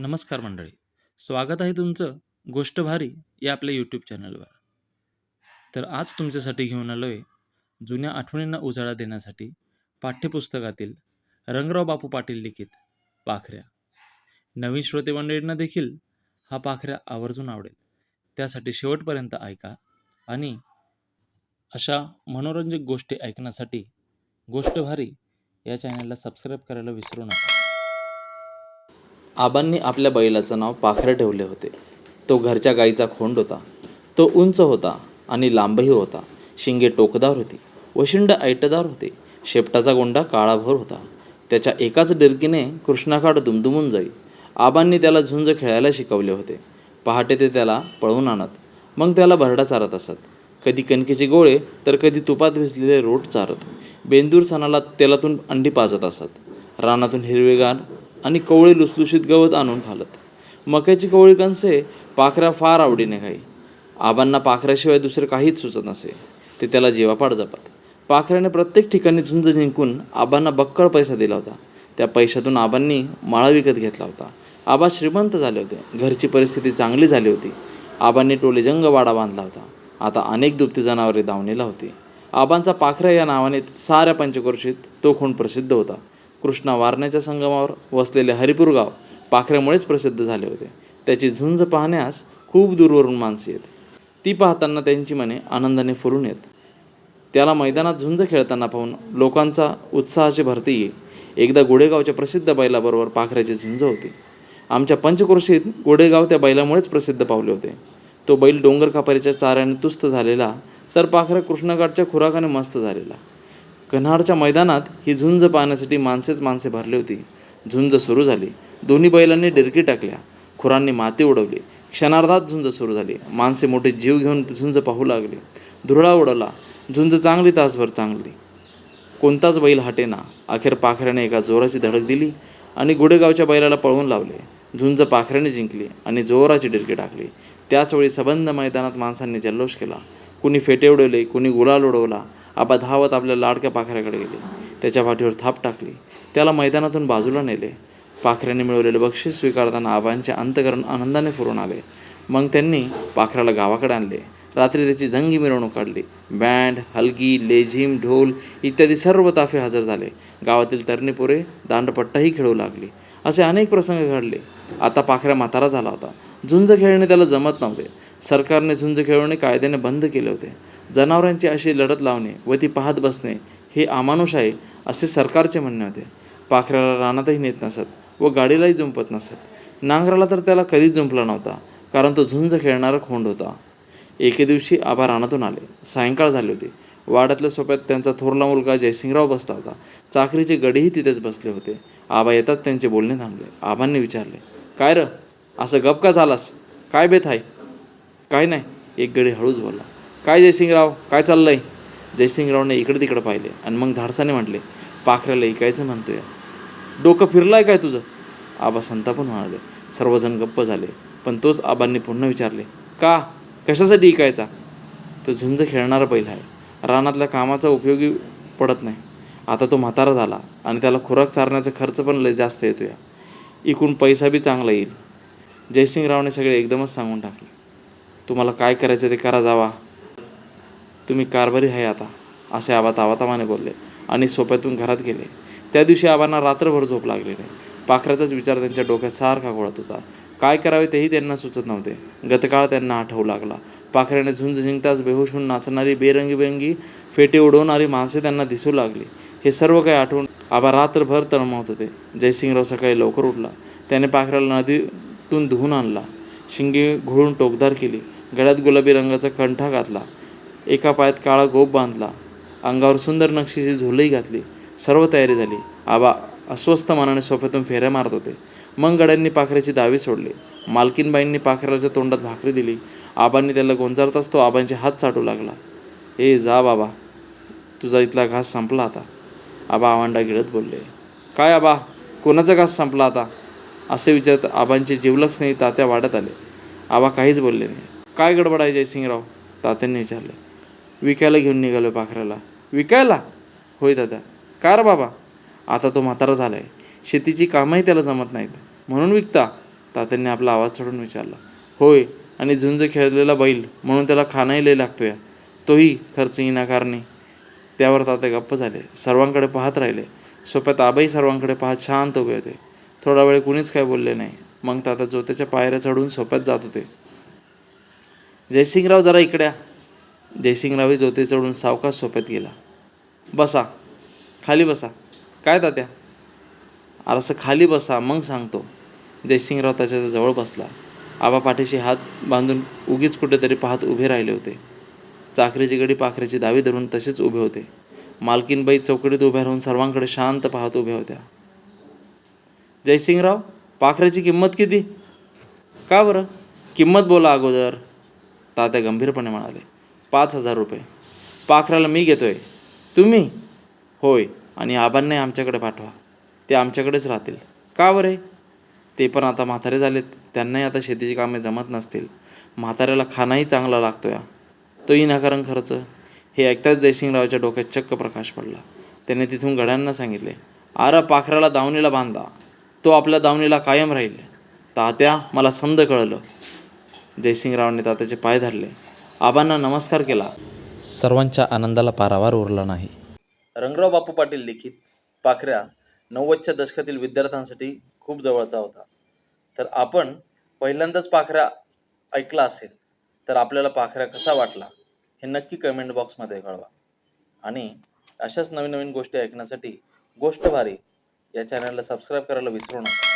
नमस्कार मंडळी. स्वागत आहे तुमचं गोष्ट भारी या आपल्या यूट्यूब चॅनलवर तर आज तुमच्यासाठी घेऊन आलो आहे जुन्या आठवणींना उजाळा देण्यासाठी पाठ्यपुस्तकातील रंगराव बापू पाटील लिखित पाखऱ्या. नवीन श्रोते मंडळींना देखील हा पाखऱ्या आवर्जून आवडेल. त्यासाठी शेवटपर्यंत ऐका आणि अशा मनोरंजक गोष्टी ऐकण्यासाठी गोष्ट भारी या चॅनलला सबस्क्राईब करायला विसरू नका. आबांनी आपल्या बैलाचं नाव पाखरं ठेवले होते. तो घरच्या गाईचा खोंड होता. तो उंच होता आणि लांबही होता. शिंगे टोकदार होती वशिंड ऐटदार होते. शेपटाचा गोंडा काळाभोर होता. त्याच्या एकाच डिरकीने कृष्णाकाठ दुमदुमून जाई. आबांनी त्याला झुंज खेळायला शिकवले होते. पहाटे ते त्याला पळवून आणत. मग त्याला भरडा चारत असत. कधी कणकेचे गोळे तर कधी तुपात भिजलेले रोट चारत. बेंदूर सणाला तेलातून अंडी पाजत असत. रानातून हिरवेगार आणि कवळी लुसलुशीत गवत आणून घालत मक्याची कवळी कणसे पाखऱ्या फार आवडीने खाई. आबांना पाखऱ्याशिवाय दुसरे काहीच सुचत नसे. ते त्याला जीवापाड जपत. पाखऱ्याने प्रत्येक ठिकाणी झुंज जिंकून आबांना बक्कळ पैसा दिला होता. त्या पैशातून आबांनी माळा विकत घेतला होता. आबा श्रीमंत झाले होते. घरची परिस्थिती चांगली झाली होती. आबांनी टोले जंग वाडा बांधला होता. आता अनेक दुभती जनावरे दावणीला होती. आबांचा पाखरा या नावाने साऱ्या पंचक्रोशीत तो खूण प्रसिद्ध होता. कृष्णा वारण्याच्या संगमावर वसलेले हरिपूर गाव पाखऱ्यामुळेच प्रसिद्ध झाले होते. त्याची झुंज पाहण्यास खूप दूरवरून माणसे येत. ती पाहताना त्यांची मने आनंदाने फुलून येत. त्याला मैदानात झुंज खेळताना पाहून लोकांचा उत्साहाची भरती ये एकदा गोडेगावच्या प्रसिद्ध बैलाबरोबर पाखऱ्याची झुंज होती. आमच्या पंचक्रोशीत गोडेगाव त्या बैलामुळेच प्रसिद्ध पावले होते. तो बैल डोंगर कापारीच्या चाऱ्याने तुस्त झालेला तर पाखरा कृष्णघाटच्या खुराकाने मस्त झालेला. कन्हाडच्या मैदानात ही झुंज पाहण्यासाठी माणसेच माणसे भरली होती. झुंज सुरू झाली. दोन्ही बैलांनी डिरकी टाकल्या. खुरांनी माती उडवली. क्षणार्धात झुंज सुरू झाली. माणसे मोठे जीव घेऊन झुंज पाहू लागली. धुरळा उडवला. झुंज चांगली तासभर चांगली. कोणताच बैल हटेना अखेर पाखऱ्याने एका जोराची धडक दिली आणि गुडेगावच्या बैलाला पळवून लावले. झुंज पाखऱ्याने जिंकली आणि जोराची डिरकी टाकली. त्याचवेळी सबंध मैदानात माणसांनी जल्लोष केला. कुणी फेटे उडवले कुणी गुलाल उडवला आबा धावत आपल्या लाडक्या पाखऱ्याकडे गेले. त्याच्या पाठीवर थाप टाकली. त्याला मैदानातून बाजूला नेले. पाखऱ्याने मिळवलेले बक्षीस स्वीकारताना आबांचे अंतकरण आनंदाने फुरून आले. मग त्यांनी पाखऱ्याला गावाकडे आणले. रात्री त्याची जंगी मिरवणूक काढली. बँड हलगी लेझिम ढोल इत्यादी सर्व ताफे हजर झाले. गावातील तरणीपुरे दांडपट्टाही खेळू लागली. असे अनेक प्रसंग घडले. आता पाखऱ्या म्हातारा झाला होता. झुंज खेळणे त्याला जमत नव्हते. सरकारने झुंज खेळवणे कायद्याने बंद केले होते. जनावरांची अशी लढत लावणे व ती पाहत बसणे हे अमानुष आहे असे सरकारचे म्हणणे होते. पाखऱ्याला रानातही नेत नसत व गाडीलाही जुंपत नसत. नांगराला तर त्याला कधीच जुंपला नव्हता कारण तो झुंज खेळणारा खोंड होता. एके दिवशी आबा रानातून आले. सायंकाळ झाली होती. वाड्यातल्या सोप्यात त्यांचा थोरला मुलगा जयसिंगराव बसला होता. चाकरीचे गडीही तिथेच बसले होते. आबा येतात त्यांचे बोलणे थांबले. आबांनी विचारले काय र? असं गप का झालास? काय बेत आहे? काय नाही एक गडी हळूच बोलला काय जयसिंगराव? काय चाललं आहे जयसिंगरावने इकडे तिकडे पाहिले आणि मग धाडसाने म्हटले पाखऱ्याला ऐकायचं म्हणतोय. डोकं फिरलं आहे काय तुझं? आबा संतापून म्हणाले. सर्वजण गप्प झाले पण तोच आबांनी पुन्हा विचारले का? कशासाठी ऐकायचा? तो झुंज खेळणारा पहिला आहे. रानातल्या कामाचा उपयोगी पडत नाही. आता तो म्हातारा झाला आणि त्याला खुराक चारण्याचा खर्च पण लय जास्त येतो या इकून पैसा बी चांगला येईल. जयसिंगरावने सगळे एकदमच सांगून टाकले. तुम्हाला काय करायचं ते करा जावा. तुम्ही कारभारी आहे आता असे आबा तावातावाने बोलले आणि सोप्यातून घरात गेले. त्या दिवशी आबांना रात्रभर झोप लागली नाही. पाखराचाच विचार त्यांच्या डोक्यात सारखा घोळत होता. काय करावे तेही त्यांना सुचत नव्हते. गतकाळ त्यांना आठवू लागला. पाखऱ्याने झुंज जिंकताच बेहोश होऊन नाचणारी बेरंगीबेरंगी फेटे उडवणारी माणसे त्यांना दिसू लागली. हे सर्व काही आठवून आबा रात्रभर तळमवत होते. जयसिंगराव सकाळी लवकर उठला. त्याने पाखऱ्याला नदीतून धुवून आणला. शिंगे घोळून टोकदार केली. गळ्यात गुलाबी रंगाचा कंठा घातला. एका पायात काळा गोप बांधला. अंगावर सुंदर नक्षीची झोलही घातली. सर्व तयारी झाली. आबा अस्वस्थ मनाने सोफ्यातून फेऱ्या मारत होते. मग गड्यांनी पाखऱ्याची दावी सोडली. मालकीनबाईंनी पाखराच्या तोंडात भाकरी दिली. आबांनी त्याला गोंजारताच तो आबांचे हात चाटू लागला. ए जा बाबा. तुझा इथला घास संपला आता. आबा आवांडा गिळत बोलले. काय आबा? कोणाचा घास संपला आता? असे विचारत आबांचे जिवलक स्नेही तात्या वाढत आले. आबा काहीच बोलले नाही. काय गडबड आहे जयसिंगराव? तात्यांनी विचारले. विकायला घेऊन निघालो पाखराला. विकायला? होय दादा. का रे बाबा? आता तो म्हातारा झाला आहे शेतीची कामंही त्याला जमत नाहीत. म्हणून विकता. तात्यांनी आपला आवाज चढून विचारला. होय आणि झुंज खेळलेला बैल म्हणून त्याला खाणंही लय लागतोय. तोही खर्च इनाकारणे त्यावर तात्या गप्प झाले. सर्वांकडे पाहत राहिले. सोप्यात आबाई सर्वांकडे पाहत शांत उभे होते. थोडा वेळ कुणीच काय बोलले नाही. मग तात्या जोत्याच्या पायऱ्या चढून सोप्यात जात होते. जयसिंगराव जरा इकड्या जयसिंगरावही जोते चढून सावकाश सोप्यात गेला. बसा. खाली बसा. काय तात्या? असं खाली बसा मग सांगतो. जयसिंगराव त्याच्याजवळ बसला. आबा पाठीशी हात बांधून उगीच कुठेतरी पाहत उभे राहिले होते. चाकरीची गडी पाखरेची दावी धरून तसेच उभे होते. मालकीनबाई चौकडीत उभ्या राहून सर्वांकडे शांत पाहत उभ्या होत्या. जयसिंगराव पाखरेची किंमत किती? का बरं? किंमत बोला अगोदर. तात्या गंभीरपणे म्हणाले पाच हजार रुपये. पाखराला मी घेतोय. तुम्ही? होय आणि आबांनाही आमच्याकडे पाठवा. ते आमच्याकडेच राहतील. का बरे? ते पण आता म्हातारे झालेत. त्यांनाही आता शेतीची कामे जमत नसतील. म्हाताऱ्याला खानाही चांगला लागतोय तोही नाकारण खर्च? हे ऐकताच जयसिंगरावच्या डोक्यात चक्क प्रकाश पडला. त्याने तिथून गड्यांना सांगितले आरा पाखराला दावणीला बांधा. तो आपल्या दावणीला कायम राहील. तात्या मला समज कळलं. जयसिंगरावने तात्याचे पाय धरले. आबांना नमस्कार केला. सर्वांच्या आनंदाला पारावार उरला नाही. रंगराव बापू पाटील लिखित पाखऱ्या नव्वदच्या दशकातील विद्यार्थ्यांसाठी खूप जवळचा होता. तर आपण पहिल्यांदाच पाखऱ्या ऐकला असेल तर आपल्याला पाखऱ्या कसा वाटला हे नक्की कमेंट बॉक्समध्ये कळवा. आणि अशाच नवीन नवीन गोष्टी ऐकण्यासाठी गोष्ट भारी या चॅनलला सबस्क्राईब करायला विसरू नका.